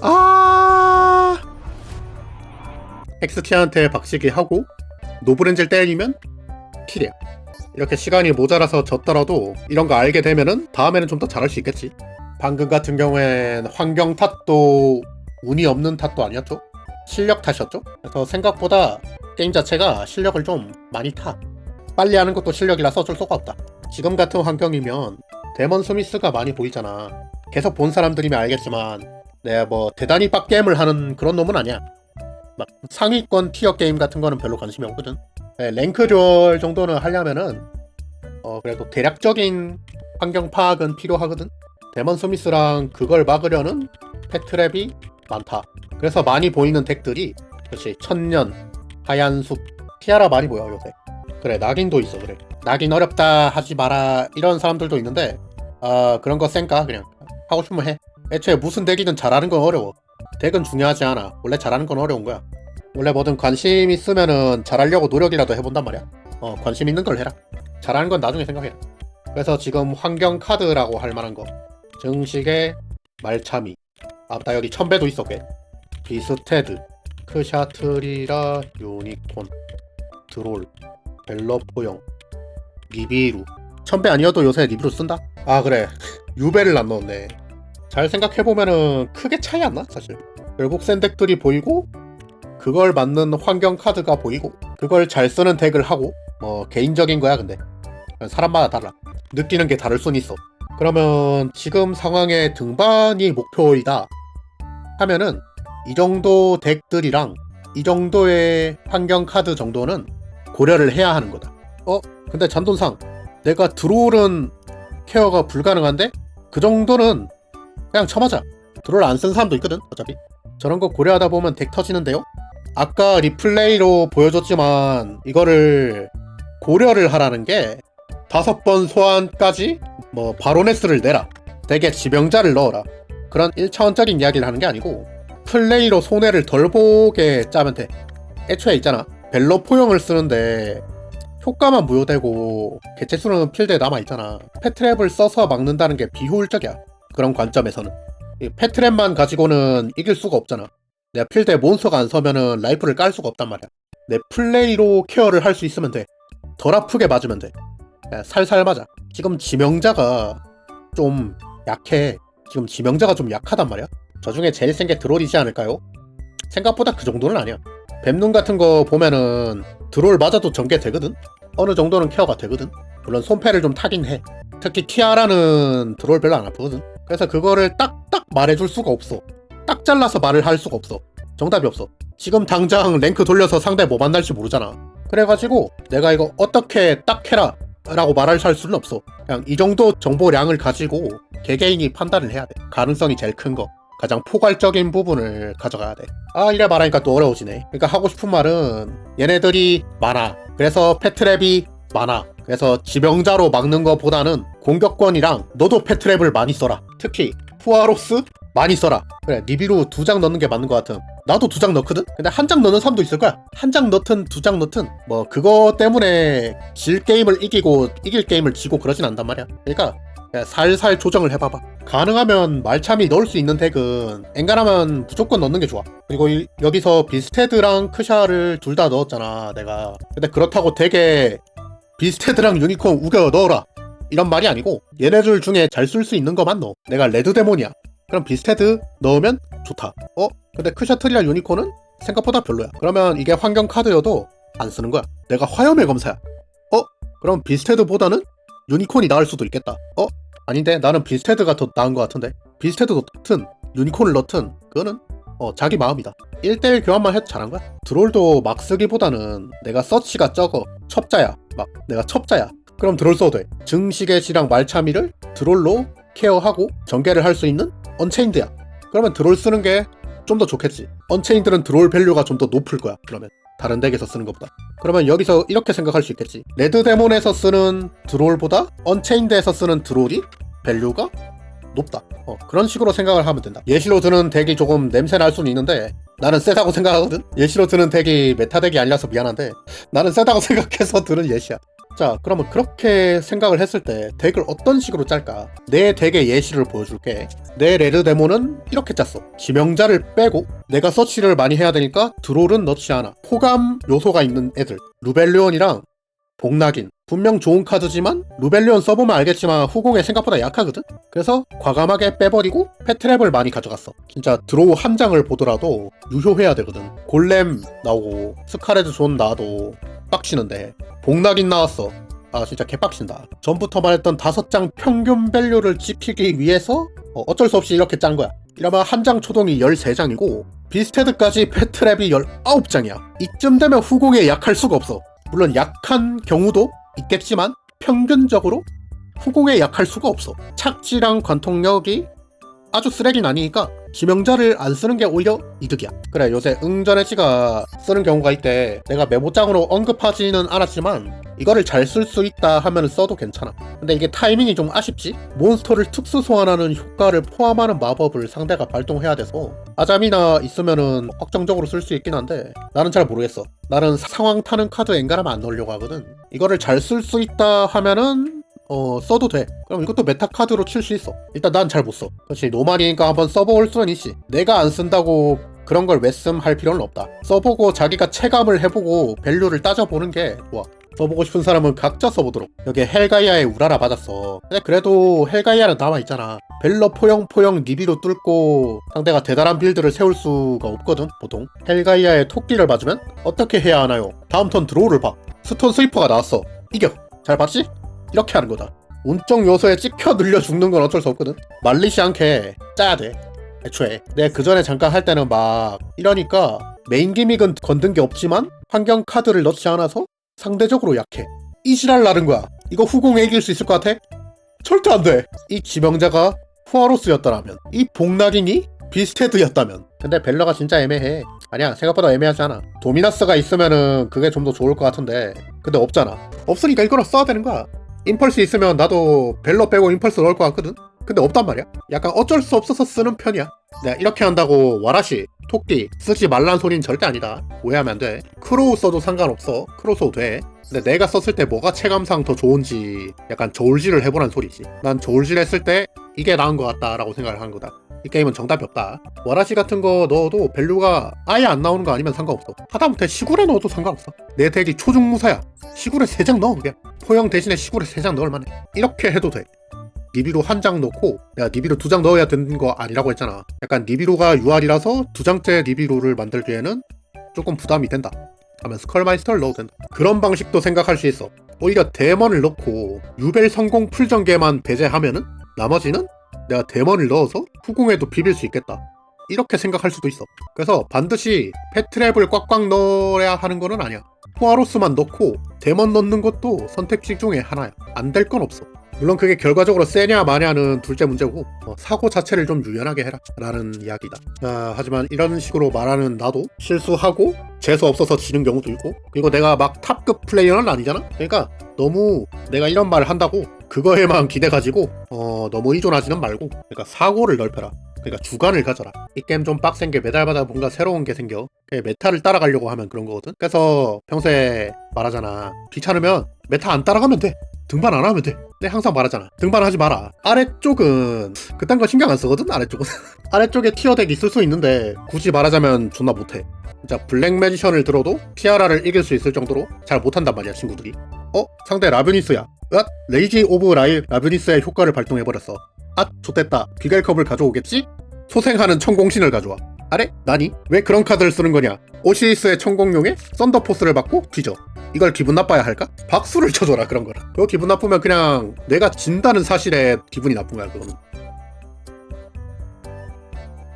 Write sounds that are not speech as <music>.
아. 엑스티한테 박치기 하고 노브렌젤 때리면 킬이야. 이렇게 시간이 모자라서 졌더라도 이런 거 알게 되면은 다음에는 좀 더 잘할 수 있겠지. 방금 같은 경우엔 환경 탓도 운이 없는 탓도 아니었죠? 실력 탓이었죠? 그래서 생각보다 게임 자체가 실력을 좀 많이 타. 빨리 하는 것도 실력이라서 어쩔 수가 없다. 지금 같은 환경이면 데몬 스미스가 많이 보이잖아. 계속 본 사람들이면 알겠지만 내가 뭐 대단히 빡게임을 하는 그런 놈은 아니야. 막 상위권 티어 게임 같은 거는 별로 관심이 없거든. 네, 랭크 조절 정도는 하려면은 어 그래도 대략적인 환경 파악은 필요하거든. 데몬 스미스랑 그걸 막으려는 패트랩이 많다. 그래서 많이 보이는 덱들이 그렇지 천년 하얀 숲 티아라 많이 보여 요새 그래 낙인도 있어 그래. 낙인 어렵다 하지 마라 이런 사람들도 있는데 아 그런 거 쌩까 그냥. 하고 싶으면 해 애초에 무슨 덱이든 잘하는 건 어려워. 덱은 중요하지 않아. 원래 잘하는 건 어려운 거야. 원래 뭐든 관심 있으면은 잘하려고 노력이라도 해본단 말이야. 어 관심 있는 걸 해라. 잘하는 건 나중에 생각해라. 그래서 지금 환경 카드라고 할 만한 거. 정식의 말참이 아나 여기 천배도 있었게. 비스테드. 크샤트리라 유니콘. 드롤. 벨러포용. 니비루. 천배 아니어도 요새 니비루 쓴다? 아 그래. <laughs> 유배를 안 넣었네 잘 생각해보면은 크게 차이 안 나 사실. 결국 센 덱들이 보이고 그걸 맞는 환경 카드가 보이고 그걸 잘 쓰는 덱을 하고 뭐 개인적인 거야 근데. 사람마다 달라. 느끼는 게 다를 순 있어. 그러면 지금 상황에 등반이 목표이다 하면은 이 정도 덱들이랑 이 정도의 환경 카드 정도는 고려를 해야 하는 거다. 어? 근데 잔돈상 내가 드롤은 케어가 불가능한데? 그 정도는 그냥 쳐맞아. 드롤 안 쓴 사람도 있거든 어차피. 저런 거 고려하다 보면 덱 터지는데요? 아까 리플레이로 보여줬지만 이거를 고려를 하라는 게 다섯 번 소환까지 뭐 바로네스를 내라. 덱에 지병자를 넣어라. 그런 1차원적인 이야기를 하는 게 아니고 플레이로 손해를 덜 보게 짜면 돼. 애초에 있잖아. 벨로 포용을 쓰는데 효과만 무효되고 개체수는 필드에 남아있잖아. 패트랩을 써서 막는다는 게 비효율적이야 그런 관점에서는. 이 패트랩만 가지고는 이길 수가 없잖아. 내가 필드에 몬스터가 안 서면은 라이프를 깔 수가 없단 말이야. 내 플레이로 케어를 할 수 있으면 돼덜 아프게 맞으면 돼. 살살 맞아. 지금 지명자가 좀 약해. 지금 지명자가 좀 약하단 말이야. 저 중에 제일 센 게 드롤이지 않을까요? 생각보다 그 정도는 아니야. 뱀눈 같은 거 보면은 드롤 맞아도 전개 되거든? 어느 정도는 케어가 되거든? 물론 손패를 좀 타긴 해. 특히 티아라는 드롤 별로 안 아프거든 그래서 그거를 딱딱 말해줄 수가 없어. 딱 잘라서 말을 할 수가 없어. 정답이 없어. 지금 당장 랭크 돌려서 상대 뭐 만날지 모르잖아. 그래가지고 내가 이거 어떻게 딱 해라 라고 말할 살 수는 없어. 그냥 이 정도 정보량을 가지고 개개인이 판단을 해야 돼. 가능성이 제일 큰 거. 가장 포괄적인 부분을 가져가야 돼. 아, 이래 말하니까 또 어려워지네. 그러니까 하고 싶은 말은 얘네들이 많아. 그래서 패트랩이 많아. 그래서 지병자로 막는 것보다는 공격권이랑 너도 패트랩을 많이 써라. 특히 푸아로스 많이 써라. 그래, 니비로 두 장 넣는 게 맞는 것 같음. 나도 두 장 넣거든? 근데 한 장 넣는 사람도 있을 거야. 한 장 넣든 두 장 넣든 뭐 그거 때문에 질 게임을 이기고 이길 게임을 지고 그러진 않단 말이야. 그러니까 살살 조정을 해봐봐. 가능하면 말참이 넣을 수 있는 덱은 엔간하면 무조건 넣는 게 좋아. 그리고 이- 여기서 비스테드랑 크샤를 둘 다 넣었잖아, 내가. 근데 그렇다고 덱에 비스테드랑 유니콘 우겨 넣어라. 이런 말이 아니고 얘네들 중에 잘 쓸 수 있는 것만 넣어. 내가 레드 데몬이야. 그럼 비스테드 넣으면 좋다. 어? 근데 크샤트리랑 유니콘은 생각보다 별로야. 그러면 이게 환경 카드여도 안 쓰는 거야. 내가 화염의 검사야. 어? 그럼 비스테드보다는 유니콘이 나을 수도 있겠다. 어? 아닌데 나는 비스테드가 더 나은 것 같은데. 비스테드 넣든 유니콘을 넣든 그거는 어 자기 마음이다. 1대1 교환만 해도 잘한 거야. 드롤도 막 쓰기보다는 내가 서치가 적어. 첩자야. 막 내가 첩자야. 그럼 드롤 써도 돼. 증식의 지랑 말참이를 드롤로 케어하고 전개를 할 수 있는 언체인드야. 그러면 드롤 쓰는 게 좀 더 좋겠지. 언체인드는 드롤 밸류가 좀 더 높을 거야. 그러면 다른 덱에서 쓰는 것보다. 그러면 여기서 이렇게 생각할 수 있겠지. 레드 데몬에서 쓰는 드롤보다 언체인드에서 쓰는 드롤이 밸류가 높다. 어, 그런 식으로 생각을 하면 된다. 예시로 드는 덱이 조금 냄새 날 수는 있는데 나는 세다고 생각하거든. 예시로 드는 덱이 메타 덱이 아니라서 미안한데 나는 세다고 <laughs> 생각해서 드는 예시야. 자, 그러면 그렇게 생각을 했을 때 덱을 어떤 식으로 짤까? 내 덱의 예시를 보여줄게. 내 레드 데모는 이렇게 짰어. 지명자를 빼고 내가 서치를 많이 해야 되니까 드롤은 넣지 않아. 호감 요소가 있는 애들. 루벨리온이랑 복낙인. 분명 좋은 카드지만 루벨리온 써보면 알겠지만 후공에 생각보다 약하거든? 그래서 과감하게 빼버리고 패트랩을 많이 가져갔어. 진짜 드로우 한 장을 보더라도 유효해야 되거든. 골렘 나오고 스카레드 존 나와도 빡치는데 복낙인 나왔어. 아 진짜 개빡친다. 전부터 말했던 다섯 장 평균 밸류를 지키기 위해서 어, 어쩔 수 없이 이렇게 짠 거야. 이러면 한 장 초동이 13장이고 비스테드까지 패트랩이 19장이야. 이쯤 되면 후공에 약할 수가 없어. 물론 약한 경우도 있겠지만 평균적으로 후공에 약할 수가 없어. 착지랑 관통력이 아주 쓰레기는 아니니까 지명자를 안 쓰는 게 오히려 이득이야. 그래 요새 응전해지가 쓰는 경우가 있대. 내가 메모장으로 언급하지는 않았지만 이거를 잘 쓸 수 있다 하면 써도 괜찮아. 근데 이게 타이밍이 좀 아쉽지? 몬스터를 특수 소환하는 효과를 포함하는 마법을 상대가 발동해야 돼서 아잠이나 있으면은 확정적으로 쓸 수 있긴 한데 나는 잘 모르겠어. 나는 상황 타는 카드 엔간하면 안 넣으려고 하거든. 이거를 잘 쓸 수 있다 하면은 어 써도 돼. 그럼 이것도 메타 카드로 칠 수 있어. 일단 난 잘 못 써. 그렇지 노말이니까 한번 써볼 수는 있지. 내가 안 쓴다고 그런 걸 왜 씀 할 필요는 없다. 써보고 자기가 체감을 해보고 밸류를 따져보는 게 좋아. 써보고 싶은 사람은 각자 써보도록. 여기 헬가이아의 우라라 받았어. 근데 그래도 헬가이아는 남아있잖아. 벨러 포영포영 니비로 뚫고 상대가 대단한 빌드를 세울 수가 없거든, 보통. 헬가이아의 토끼를 맞으면 어떻게 해야 하나요? 다음 턴 드로우를 봐. 스톤 스위퍼가 나왔어. 이겨. 잘 봤지? 이렇게 하는 거다. 운적 요소에 찍혀 늘려 죽는 건 어쩔 수 없거든. 말리지 않게 짜야 돼. 애초에. 내가 그 전에 잠깐 할 때는 막 이러니까 메인 기믹은 건든 게 없지만 환경 카드를 넣지 않아서 상대적으로 약해. 이지랄 나는 거야. 이거 후공에 이길 수 있을 것 같아? 절대 안 돼. 이 지명자가 후아로스였더라면, 이 복락인이 비스테드였다면. 근데 벨러가 진짜 애매해. 아니야, 생각보다 애매하지 않아. 도미나스가 있으면은 그게 좀 더 좋을 것 같은데, 근데 없잖아. 없으니까 이거를 써야 되는 거야. 임펄스 있으면 나도 벨러 빼고 임펄스 넣을 것 같거든? 근데 없단 말이야. 약간 어쩔 수 없어서 쓰는 편이야. 내가 이렇게 한다고 와라시, 토끼 쓰지 말란 소린 절대 아니다. 오해하면 안 돼. 크로우 써도 상관없어. 크로우 써도 돼. 근데 내가 썼을 때 뭐가 체감상 더 좋은지 약간 저울질을 해보란 소리지. 난 저울질 했을 때 이게 나은 것 같다 라고 생각을 한 거다. 이 게임은 정답이 없다. 와라시 같은 거 넣어도 밸류가 아예 안 나오는 거 아니면 상관없어. 하다못해 시굴에 넣어도 상관없어. 내 덱이 초중무사야. 시굴에 3장 넣어 그냥. 포영 대신에 시굴에 3장 넣을 만해. 이렇게 해도 돼. 니비로 한 장 넣고 내가 니비로 두 장 넣어야 되는 거 아니라고 했잖아. 약간 니비로가 UR이라서 두 장째 니비로를 만들기에는 조금 부담이 된다. 하면 스컬마이스터를 넣어도 된다. 그런 방식도 생각할 수 있어. 오히려 데몬을 넣고 유벨 성공 풀전개만 배제하면은 나머지는 내가 데몬을 넣어서 후공에도 비빌 수 있겠다. 이렇게 생각할 수도 있어. 그래서 반드시 패트랩을 꽉꽉 넣어야 하는 거는 아니야. 포아로스만 넣고 데몬 넣는 것도 선택지 중에 하나야. 안 될 건 없어. 물론 그게 결과적으로 세냐 마냐는 둘째 문제고 어, 사고 자체를 좀 유연하게 해라 라는 이야기다 아, 하지만 이런 식으로 말하는 나도 실수하고 재수 없어서 지는 경우도 있고 그리고 내가 막 탑급 플레이어는 아니잖아 그러니까 너무 내가 이런 말을 한다고 그거에만 <laughs> 기대 가지고 어, 너무 의존하지는 말고 그러니까 사고를 넓혀라 그러니까 주관을 가져라. 이 게임 좀 빡센 게 매달마다 뭔가 새로운 게 생겨. 그게 메타를 따라가려고 하면 그런 거거든. 그래서 평소에 말하잖아. 귀찮으면 메타 안 따라가면 돼. 등반 안 하면 돼. 내 항상 말하잖아. 등반하지 마라. 아래쪽은 그딴 거 신경 안 쓰거든. 아래쪽은 <laughs> 아래쪽에 티어덱 있을 수 있는데 굳이 말하자면 존나 못해. 진짜 블랙 매지션을 들어도 티아라를 이길 수 있을 정도로 잘 못한단 말이야 친구들이. 어? 상대 라뷰니스야. 앗? 레이지 오브 라일 라뷰니스의 효과를 발동해 버렸어. 앗? 좋됐다. 비갈컵을 가져오겠지? 소생하는 천공신을 가져와. 아래? 나니? 왜 그런 카드를 쓰는 거냐? 오시리스의 천공용에 썬더포스를 받고 뒤져. 이걸 기분 나빠야 할까? 박수를 쳐줘라 그런 거라. 그거 기분 나쁘면 그냥 내가 진다는 사실에 기분이 나쁜 거야 그거는.